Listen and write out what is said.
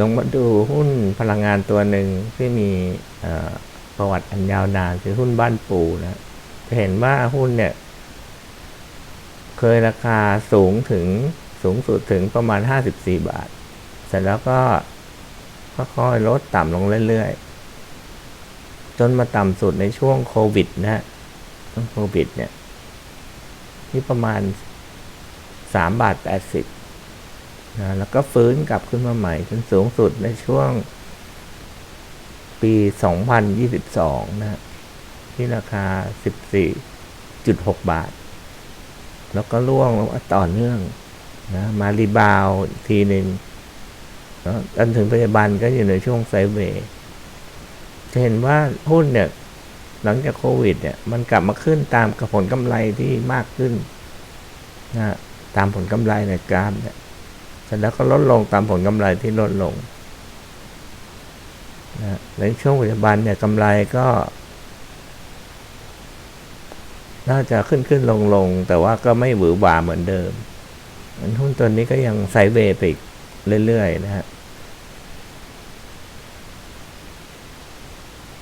ลงมาดูหุ้นพลังงานตัวหนึ่งที่มีประวัติอันยาวนานคือหุ้นบ้านปูนะจะเห็นว่าหุ้นเนี่ย เคยราคาสูงถึงสูงสุดถึงประมาณ 54 บาท เสร็จแล้วก็ค่อยๆลดต่ำลงเรื่อยๆ จนมาต่ำสุดในช่วงโควิดนะฮะโควิดเนี่ย ที่ประมาณ 3 บาท 80 นะแล้วก็ฟื้นกลับขึ้นมาใหม่จนสูงสุดในช่วงปี 2022 นะฮะที่ราคา 14.6 บาท แล้วก็ร่วงลงมาต่อเนื่องนะมารีบาวทีหนึ่งจนถึงปัจจุบันก็อยู่ในช่วงไซเวย์จะเห็นว่าหุ้นเนี่ย หลังจากโควิด เนี่ย มันกลับมาขึ้นตามกับผลกำไรที่มากขึ้นนะตามผลกำไรในกราฟเนี่ย เสร็จแล้วก็ลดลงตามผลกำไรที่ลดลงนะในช่วงปัจจุบันเนี่ยกำไรก็ น่าจะขึ้นขึ้นลงลงแต่ว่าก็ไม่หวือหวาเหมือนเดิมหมือนหุ้นตัวนี้ก็ยังไซเวย์ไปเรื่อยๆนะฮะ